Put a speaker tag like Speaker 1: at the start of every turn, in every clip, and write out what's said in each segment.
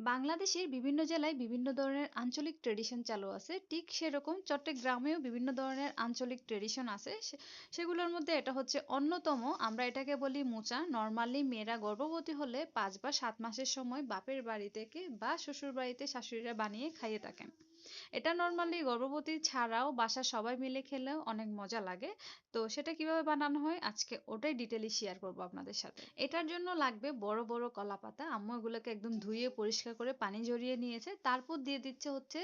Speaker 1: বাংলাদেশের বিভিন্ন জেলায় বিভিন্ন ধরনের আঞ্চলিক ট্রেডিশন চালু আছে। ঠিক সেরকম চট্টগ্রামেও বিভিন্ন ধরনের আঞ্চলিক ট্রেডিশন আছে। সেগুলোর মধ্যে এটা হচ্ছে অন্যতম। আমরা এটাকে বলি মোচা। নর্মালি মেয়েরা গর্ভবতী হলে পাঁচ বা সাত মাসের সময় বাপের বাড়ি থেকে বা শ্বশুর বাড়িতে শাশুড়িরা বানিয়ে খাইয়ে থাকেন। এটা নর্মালি গর্ভবতী ছাড়াও বাসার সবাই মিলে খেলেও অনেক মজা লাগে। তো সেটা কীভাবে বানানো হয়? আজকে ওটাই ডিটেইলি শেয়ার করব আপনাদের সাথে। এটার জন্য লাগবে বড় বড় কলা পাতা আম্মু এগুলোকে একদম ধুয়ে পরিষ্কার করে পানি জড়িয়ে নিয়েছে। তারপর দিয়ে দিচ্ছে হচ্ছে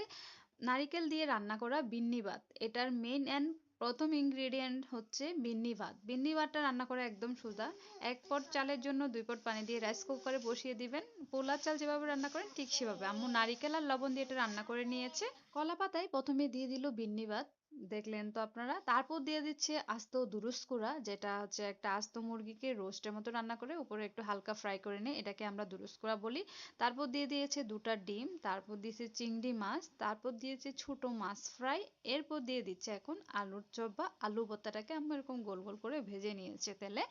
Speaker 1: নারিকেল দিয়ে রান্না করা বিন্নি ভাত। এটার মেইন অ্যান্ড প্রথম ইনগ্রেডিয়েন্ট হচ্ছে বিন্নি ভাত। বিন্নি ভাতটা রান্না করা একদম সোজা। এক পট চালের জন্য দুই পট পানি দিয়ে রাইস কুকারে বসিয়ে দিবেন। পোলার চাল যেভাবে রান্না করেন ঠিক সেভাবে। আম্মু নারিকেল আর লবণ দিয়ে এটা রান্না করে নিয়েছে। কলা পাতায় প্রথমে দিয়ে দিল বিন্নি ভাত। দেখলেন তো আপনারা? তারপর দিয়ে দিচ্ছে আস্ত দুরুস্কুরা যেটা হচ্ছে একটা আস্ত মুরগিকে রোস্টের মতো রান্না করে উপরে একটু হালকা ফ্রাই করে নিয়ে এটাকে আমরা দুরুস্কুরা বলি। তারপর দিয়ে দিয়েছে দুটা ডিম, তারপর দিয়েছে চিংড়ি মাছ, তারপর দিয়েছে ছোট মাছ ফ্রাই, এরপর দিয়ে দিচ্ছে এখন আলুর চপ বা আলু ভর্তাটাকে আমরা এরকম গোল গোল করে ভেজে নিয়েছে তেলে।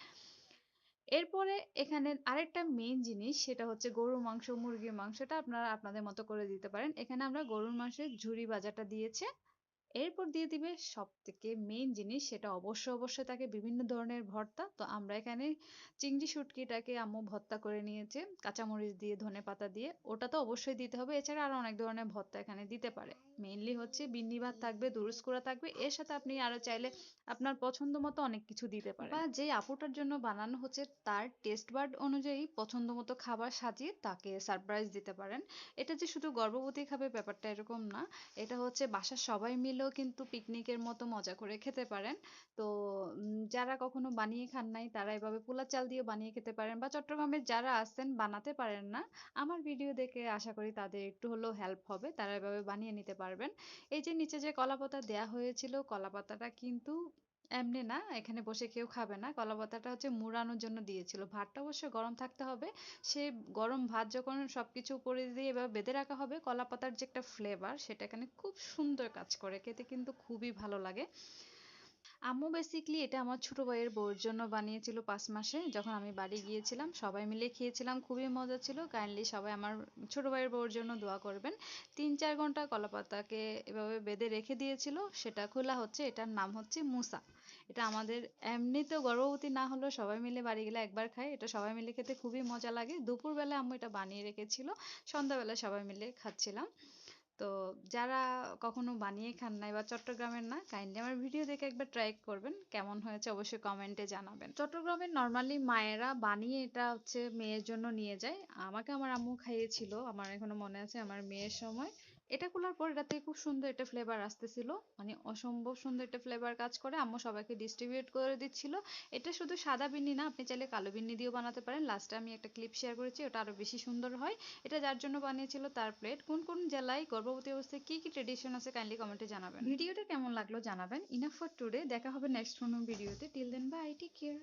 Speaker 1: এরপরে এখানে আরেকটা মেইন জিনিস, সেটা হচ্ছে গরুর মাংস, মুরগির মাংসটা আপনারা আপনাদের মতো করে দিতে পারেন। এখানে আমরা গরুর মাংসের ঝুরি ভাজাটা দিয়েছে। এরপর দিয়ে দিবে সব থেকে মেইন জিনিস সেটা অবশ্যই অবশ্যই থাকে বিভিন্ন ধরনের ভর্তা। তো আমরা এখানে চিংড়ি শুটকিটাকে আম্মু ভর্তা করে নিয়েছে, কাঁচামরিচ দিয়ে, ধনে পাতা দিয়ে। ওটা তো অবশ্যই দিতে হবে। এছাড়া আরও অনেক ধরনের ভর্তা এখানে দিতে পারে। মেইনলি হচ্ছে বিন্নি ভাত থাকবে দুরুস্কুরা থাকবে। এর সাথে আপনি আরও চাইলে আপনার পছন্দ মতো অনেক কিছু দিতে পারেন। বা যে আপুটার জন্য বানানো হচ্ছে তার টেস্ট বার্ড অনুযায়ী পছন্দ মতো খাবার সাজিয়ে তাকে সারপ্রাইজ দিতে পারেন। এটা যে শুধু গর্ভবতী খাবে ব্যাপারটা এরকম না। এটা হচ্ছে বাসার সবাই মিলেও কিন্তু পিকনিকের মতো মজা করে খেতে পারেন। তো যারা কখনো বানিয়ে খান নাই তারা এভাবে পোলা চাল দিয়ে বানিয়ে খেতে পারেন বা চট্টগ্রামের যারা আছেন বানাতে পারেন না, আমার ভিডিও দেখে আশা করি তাদের একটু হলেও হেল্প হবে, তারা এভাবে বানিয়ে নিতে পারবেন। এই যে নিচে যে কলাপাতা দেয়া হয়েছিল, কলাপাতাটা কিন্তু এমনি না, এখানে বসে কেউ খাবে না। কলাপাতাটা হচ্ছে মুড়ানোর জন্য দিয়েছিল। ভাতটা অবশ্যই গরম থাকতে হবে। সে গরম ভাত যখন সব কিছু উপরে দিয়ে এভাবে বেঁধে রাখা হবে কলাপাতার যে একটা ফ্লেভার সেটা এখানে খুব সুন্দর কাজ করে। খেতে কিন্তু খুবই ভালো লাগে। আম্মু বেসিকলি এটা আমার ছোট ভাইয়ের বউর জন্য বানিয়েছিল পাঁচ মাসে। যখন আমি বাড়ি গিয়েছিলাম, সবাই মিলে খেয়েছিলাম, খুবই মজা ছিল। কাইন্ডলি সবাই আমার ছোট ভাইয়ের বউর জন্য দোয়া করবেন। তিন চার ঘণ্টা কলাপাতাকে এভাবে বেঁধে রেখে দিয়েছিল। সেটা খোলা হচ্ছে, এটার নাম হচ্ছে মুসা। এটা আমাদের এমনিতেও গর্ভবতী না হলেও সবাই মিলে বাড়ি গেলে একবার খাই এটা সবাই মিলে খেতে খুবই মজা লাগে। দুপুরবেলা আম্মু এটা বানিয়ে রেখেছিল। সন্ধ্যাবেলা সবাই মিলে খাচ্ছিলাম। তো যারা কখনো বানিয়ে খান নাই বা চট্টগ্রামের না কাইন্ডলি আমার ভিডিও দেখে একবার ট্রাই করবেন, কেমন হয়েছে অবশ্যই কমেন্টে জানাবেন। চট্টগ্রামের নর্মালি মায়েরা বানিয়ে এটা হচ্ছে মেয়ের জন্য নিয়ে যায়। আমাকে আমার আম্মু খাইয়েছিল, আমার এখনও মনে আছে, আমার মেয়ের সময়। এটা খোলার পর এটা থেকে খুব সুন্দর একটা ফ্লেভার আসতেছিল। মানে অসম্ভব সুন্দর একটা ফ্লেভার কাজ করে। আম্মু সবাইকে ডিস্ট্রিবিউট করে দিচ্ছিল। এটা শুধু সাদা বিন্নি না, আপনি চাইলে কালো বিন্নি দিয়েও বানাতে পারেন। লাস্টে আমি একটা ক্লিপ শেয়ার করেছি, ওটা আরও বেশি সুন্দর হয়। এটা যার জন্য বানিয়েছিল তার প্লেট কোন কোন জেলায়, গর্ভবতী অবস্থায় কি কি ট্রেডিশন আছে কাইন্ডলি কমেন্টে জানাবেন। ভিডিওটা কেমন লাগল জানাবেন। ইনাফ ফর টুডে দেখা হবে নেক্সট কোনো ভিডিওতে till then bye take care